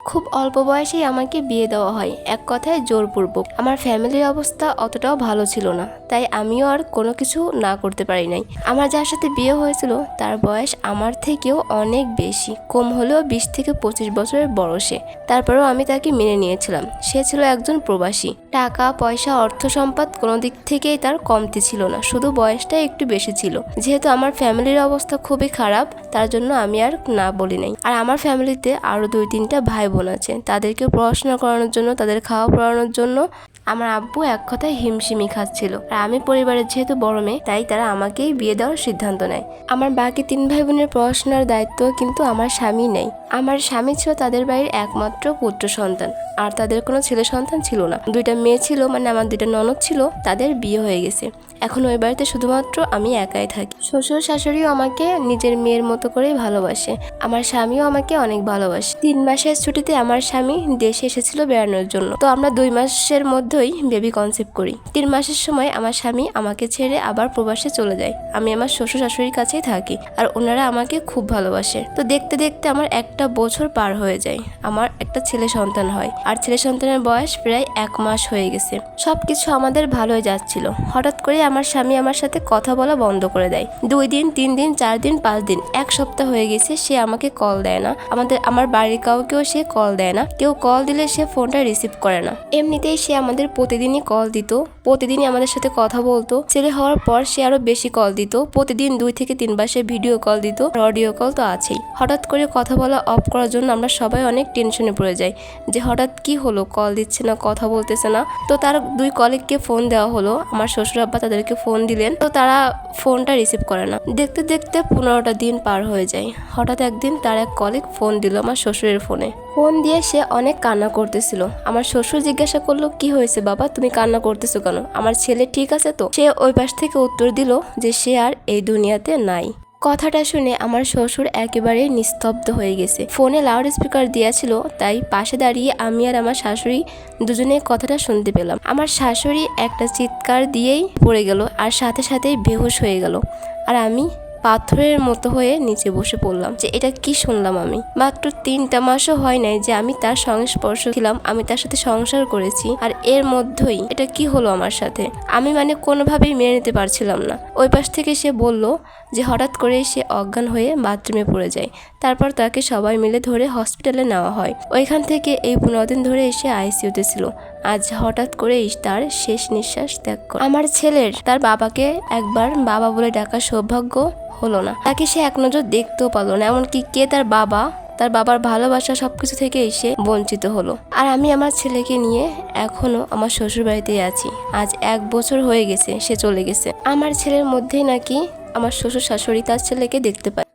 খুব অল্প বয়সেই আমাকে বিয়ে দেওয়া হয়। এক কথায় জোরপূর্বক। আমার ফ্যামিলির অবস্থা অতটাও ভালো ছিল না, তাই আমিও আর কোনো কিছু না করতে পারি নাই। আমার যার সাথে বিয়ে হয়েছিল, তার বয়স আমার থেকেও অনেক বেশি, কম হলেও বিশ থেকে পঁচিশ বছরের বড় সে। তারপরেও আমি তাকে মেনে নিয়েছিলাম। সে ছিল একজন প্রবাসী। টাকা, পয়সা, অর্থ সম্পদ কোনো দিক থেকেই তার কমতি ছিল না, শুধু বয়সটা একটু বেশি ছিল। যেহেতু আমার ফ্যামিলির অবস্থা খুবই খারাপ, তার জন্য আমি আর না বলি নাই। আর আমার ফ্যামিলিতে আরও দুই তিনটা ভাই বোন আছে তাদেরকে পড়াশোনা করানোর জন্য, তাদের খাওয়া পড়ানোর জন্য আমার আব্বু এক কথায় হিমশিমি খাচ্ছিল। আর আমি পরিবারের যেহেতু বড় মেয়ে, তাই তারা আমাকেই বিয়ে দেওয়ার সিদ্ধান্ত নেয়। আমার বাকি তিন ভাই বোনের পড়াশোনার দায়িত্ব কিন্তু আমার স্বামী নেই আমার স্বামী ছিল তাদের বাড়ির একমাত্র পুত্র সন্তান, আর তাদের কোনো ছেলে সন্তান ছিল না। দুইটা মেয়ে ছিল মানে আমার দুইটা ননদ ছিল, তাদের বিয়ে হয়ে গেছে। এখন ওই বাড়িতে শুধুমাত্র আমি একাই থাকি। শ্বশুর শাশুড়িও আমাকে নিজের মেয়ের মতো করেই ভালোবাসে। আমার স্বামীও আমাকে অনেক ভালোবাসে। তিন মাসের ছুটিতে আমার স্বামী দেশে এসেছিল বেড়ানোর জন্য। তো আমরা দুই মাসের মধ্যেই বেবি কনসেপ্ট করি। তিন মাসের সময় আমার স্বামী আমাকে ছেড়ে আবার প্রবাসে চলে যায়। আমি আমার শ্বশুর শাশুড়ির কাছেই থাকি, আর ওনারা আমাকে খুব ভালোবাসে। তো দেখতে দেখতে আমার একটা বছর পার হয়ে যায়। আমার একটা ছেলে সন্তান হয়। আর ছেলে সন্তানের বয়স প্রায় এক মাস হয়ে গেছে। সবকিছু আমাদের ভালোই যাচ্ছিল। হঠাৎ করে আমার স্বামী আমার সাথে কথা বলা বন্ধ করে দেয়। দুই দিন, তিন দিন, চার দিন, পাঁচ দিন, এক সপ্তাহ হয়ে গেছে সে আমাকে কল দেয় না। আমাদের, আমার বাড়ির কাউকেও সে কল দেয় না। কেউ কল দিলে সে ফোনটা রিসিভ করে না। এমনিতেই সে আমাদের প্রতিদিনই কল দিত। প্রতিদিনই আমাদের সাথে কথা বলতো। ছেলে হওয়ার পর সে আরও বেশি কল দিত। প্রতিদিন দুই থেকে তিনবার সে ভিডিও কল দিত। অডিও কল তো আছেই। হঠাৎ করে কথা বলা অফ করার জন্য আমরা সবাই অনেক টেনশনে পড়ে যাই যে হঠাৎ কি হলো? কল দিচ্ছে না, কথা বলতেছে না। তো তার দুই কলিগকে ফোন দেওয়া হলো, আমার শ্বশুর আব্বা তাদেরকে ফোন দিলেন। তো তারা ফোনটা রিসিভ করে না। দেখতে দেখতে পনেরোটা দিন পার হয়ে যায়। হঠাৎ একদিন তার এক কলিগ ফোন দিল আমার শ্বশুরের ফোনে ফোন দিয়ে সে অনেক কান্না করতেছিল। আমার শ্বশুর জিজ্ঞাসা করল, কি হয়েছে বাবা? তুমি কান্না করতেছো কেন? আমার ছেলে ঠিক আছে তো? সে ওই পাশ থেকে উত্তর দিল যে সে আর এই দুনিয়াতে নাই। কথাটা শুনে আমার শ্বশুর একেবারে নিস্তব্ধ হয়ে গেছে। ফোনে লাউড স্পিকার দিয়েছিল, তাই পাশে দাঁড়িয়ে আমি আর আমার শাশুড়ি দুজনে কথাটা শুনতে পেলাম। আমার শাশুড়ি একটা চিৎকার দিয়েই পড়ে গেল, আর সাথে সাথেই বেহুশ হয়ে গেল। আর আমি পাথরের মতো হয়ে নিচে বসে পড়লাম যে এটা কি শুনলাম আমি? মাত্র তিনটা মাসও হয় নাই যে আমি তার সংস্পর্শ ছিলাম, আমি তার সাথে সংসার করেছি আর এর মধ্যেই এটা কি হলো আমার সাথে? আমি মানে কোনোভাবেই মেনে নিতে পারছিলাম না। ওই পাশ থেকে সে বলল যে হঠাৎ করে সে অজ্ঞান হয়ে বাথরুমে পড়ে যায়। তারপর তাকে সবাই মিলে ধরে হসপিটালে নেওয়া হয়। ওইখান থেকে এই পনেরো দিন ধরে এসে আইসিইউতে ছিল। আজ হঠাৎ করে তার শেষ নিঃশ্বাস ত্যাগ করে। আমার ছেলের তার বাবাকে একবার বাবা বলে ডাকার সৌভাগ্য হলো না। তাকে সে এক নজর দেখতেও পারল না, এমনকি কে তার বাবা, তার বাবার ভালোবাসা সবকিছু থেকে এসে বঞ্চিত হলো। আর আমি আমার ছেলেকে নিয়ে এখনও আমার শ্বশুর বাড়িতেই আছি। আজ এক বছর হয়ে গেছে সে চলে গেছে। আমার ছেলের মধ্যেই নাকি আমার শ্বশুর শাশুড়ি তার ছেলেকে দেখতে পায়।